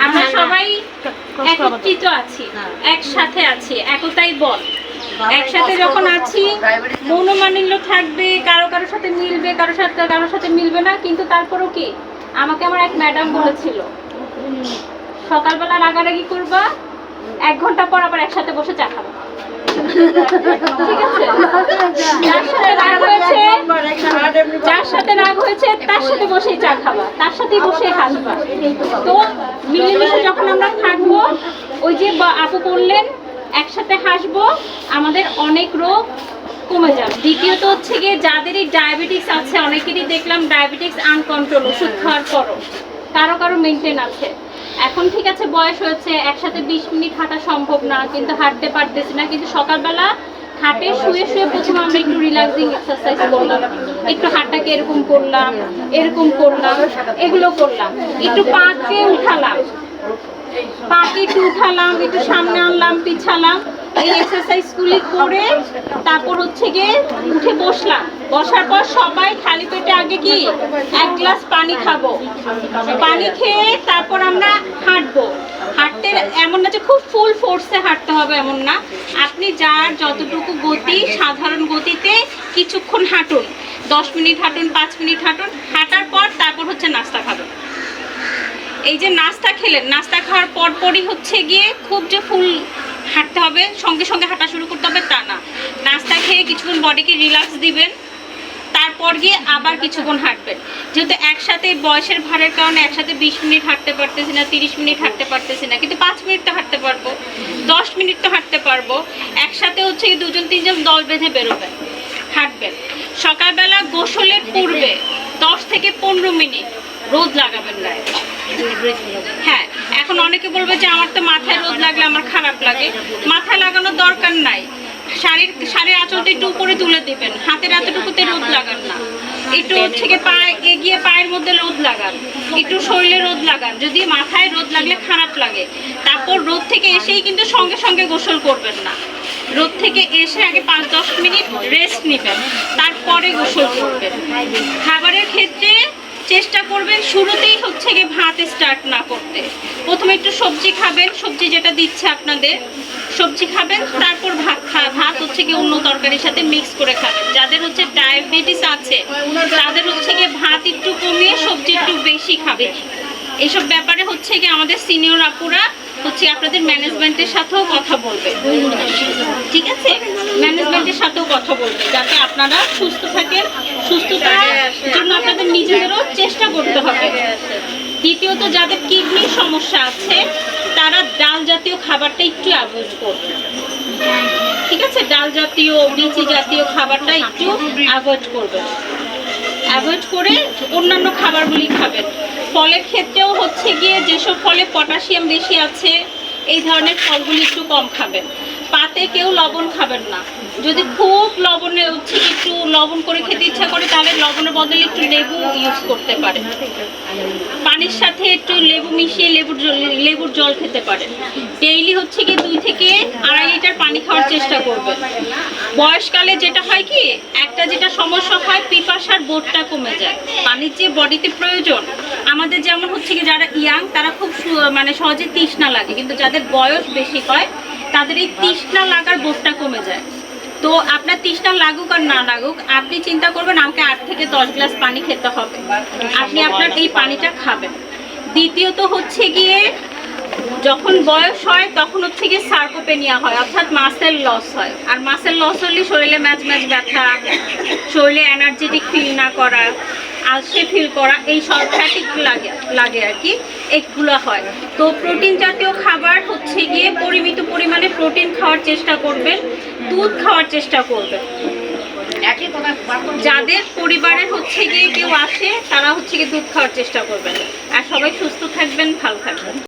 আমরা হ্যাঁ, সবাই একত্রিত আছি হ্যাঁ। একসাথে আছি একতাই বল। একসাথে যখন আছি মনোমালিন্য থাকবে কারও কারোর সাথে মিলবে কারোর সাথে কারোর সাথে মিলবে না কিন্তু তারপরও কি? আমাকে আমার এক ম্যাডাম বলেছিল সকালবেলা রাগারাগি করবা এক ঘণ্টা পর আবার একসাথে বসে চা খাবা। যার সাথে রাগ হয়েছে সাথে তার সাথে বসেই চা খাবা তার সাথেই বসে হাসবা তো মিলেমিশে যখন আমরা থাকব, ওই যে আপু বললেন, একসাথে হাসবো, আমাদের অনেক রোগ কমে যাবে। দ্বিতীয়ত হচ্ছে গিয়ে যাদেরই ডায়াবেটিস আছে, অনেকেরই দেখলাম ডায়াবেটিস আনকন্ট্রোল, ওষুধ খাওয়ার পরও। কারও কারও মেনটেন আছে। এখন ঠিক আছে, বয়স হয়েছে, একসাথে বিশ মিনিট হাঁটা সম্ভব না, কিন্তু হাঁটতে পারতেছি না, কিন্তু সকালবেলা হাঁটে শুয়ে শুয়ে প্রথমে আমরা একটু রিল্যাক্সিং এক্সারসাইজ করলাম। একটু হাঁটাকে এরকম করলাম এরকম করলাম, এগুলো করলাম। একটু পাকে উঠালাম, পাকে একটু উঠালাম, একটু সামনে আনলাম, পিছালাম। এই এক্সারসাইজগুলি করে তারপর হচ্ছে গিয়ে উঠে বসলাম। বসার পর সবাই খালি পেটে আগে কি? এক গ্লাস পানি খাব। পানি খেয়ে তারপর আমরা হাঁটবো। হাঁটতে এমন না যে খুব ফুল ফোর্সে হাঁটতে হবে এমন না। আপনি যার যতটুকু গতি, সাধারণ গতিতে কিছুক্ষণ হাঁটুন। দশ মিনিট হাঁটুন, পাঁচ মিনিট হাঁটুন, হাঁটার পর তারপর হচ্ছে নাস্তা খাবেন। এই যে নাস্তা খেলেন, নাস্তা খাওয়ার পরপরই হচ্ছে গিয়ে খুব যে ফুল হবে, সঙ্গে সঙ্গে হাঁটা শুরু করতে হবে, তা না। নাস্তা খেয়ে কিছুক্ষণ বডিকে রিল্যাক্স দিবেন, তারপর গিয়ে আবার কিছুক্ষণ হাঁটবেন। যেহেতু একসাথে বয়সের ভারের কারণে একসাথে বিশ মিনিট হাঁটতে পারতেছি না, তিরিশ মিনিট হাঁটতে পারতেছি না, কিন্তু পাঁচ মিনিট তো হাঁটতে পারব, দশ মিনিট তো হাঁটতে পারব। একসাথে হচ্ছে কি দুজন, তিনজন দল বেঁধে বেরোবেন, হাঁটবেন। সকালবেলা গোসলের পূর্বে দশ থেকে পনেরো মিনিট রোদ লাগাবেন গায়ে। হ্যাঁ এখন অনেকে বলবে যে আমার তো মাথায় রোদ লাগলে আমার খারাপ লাগে। মাথায় লাগানোর দরকার নাই। শাড়ির শাড়ির আঁচলটা একটু উপরে তুলে দিবেন। হাতের এতটুকুতে রোদ লাগান না। একটু গিয়ে পায়ে, এগিয়ে পায়ের মধ্যে রোদ লাগান। একটু শরীরে রোদ লাগান। যদি মাথায় রোদ লাগলে খারাপ লাগে। তারপর রোদ থেকে এসেই কিন্তু সঙ্গে সঙ্গে গোসল করবেন না। রোদ থেকে এসে আগে পাঁচ, দশ মিনিট রেস্ট নেবেন। তারপরে গোসল করবেন। খাবারের ক্ষেত্রে চেষ্টা করবেন, শুরুতেই হচ্ছে গিয়ে ভাত স্টার্ট না করতে। প্রথমে একটু সবজি খাবেন, সবজি যেটা দিচ্ছে আপনাদের, সবজি খাবেন, তারপর ভাত খা, ভাত হচ্ছে গিয়ে অন্য তরকারির সাথে মিক্স করে খাবেন। যাদের হচ্ছে ডায়াবেটিস আছে, তাদের হচ্ছে গিয়ে ভাত একটু কমিয়ে সবজি একটু বেশি খাবে। এইসব ব্যাপারে হচ্ছে গিয়ে আমাদের সিনিয়র আপুরা হচ্ছে আপনাদের ম্যানেজমেন্টের সাথেও কথা বলবে। ঠিক আছে? ম্যানেজমেন্টের সাথেও কথা বলবে, যাতে আপনারা সুস্থ থাকেন সুস্থতার জন্য আপনাদের নিজেদেরও চেষ্টা করতে হবে দ্বিতীয়ত, যাদের কিডনির সমস্যা আছে, তারা ডাল জাতীয় খাবারটা একটু অ্যাভয়েড করবে। ঠিক আছে? ডাল জাতীয় বিচি জাতীয় খাবারটা একটু অ্যাভয়েড করবেন অ্যাভয়েড করে অন্যান্য খাবারগুলি খাবেন। ফলের ক্ষেত্রেও হচ্ছে গিয়ে যেসব ফলে পটাশিয়াম বেশি আছে, এই ধরনের ফলগুলি একটু কম খাবেন। পাতে কেউ লবণ খাবেন না। যদি খুব লবণে হচ্ছে একটু লবণ করে খেতে ইচ্ছা করে তাহলে লবণের বদলে একটু লেবু ইউজ করতে পারেন পানির সাথে একটু লেবু মিশিয়ে লেবুর লেবুর জল খেতে পারেন ডেইলি হচ্ছে কি দুই থেকে আড়াই লিটার পানি খাওয়ার চেষ্টা করবেন বয়সকালে যেটা হয় কি, একটা যেটা সমস্যা হয়, পিপাসার বোটটা কমে যায়। পানির যে বডিতে প্রয়োজন, আমাদের যেমন হচ্ছে কি যারা ইয়াং তারা খুব মানে সহজে তৃষ্ণা লাগে। কিন্তু যাদের বয়স বেশি হয়, তাদের এই তৃষ্ণা লাগার বোটটা কমে যায়। তো আপনার তৃষ্ণা লাগুক আর না লাগুক, আপনি চিন্তা করবেন আমাকে আট থেকে দশ গ্লাস পানি খেতে হবে। আপনি আপনার এই পানিটা খাবেন। দ্বিতীয়ত হচ্ছে গিয়ে, যখন বয়স হয়, তখন হচ্ছে গিয়ে সার্কোপেনিয়া হয়, অর্থাৎ মাসেল লস হয়। আর মাসেল লস হলে শরীরে ম্যাচ ম্যাচ ব্যথা, শরীরে এনার্জেটিক ফিল না করা, আলসে ফিল করা, এই সব ফ্যাটিক লাগে লাগে আর কি, এগুলো হয়। তো প্রোটিন জাতীয় খাবার হচ্ছে গিয়ে পরিমিত পরিমাণে প্রোটিন খাওয়ার চেষ্টা করবেন। দুধ খাওয়ার চেষ্টা করবে। যাদের পরিবারের হচ্ছে গিয়ে কেউ আসে তারা হচ্ছে গিয়ে দুধ খাওয়ার চেষ্টা করবেন আর সবাই সুস্থ থাকবেন ভালো থাকবেন।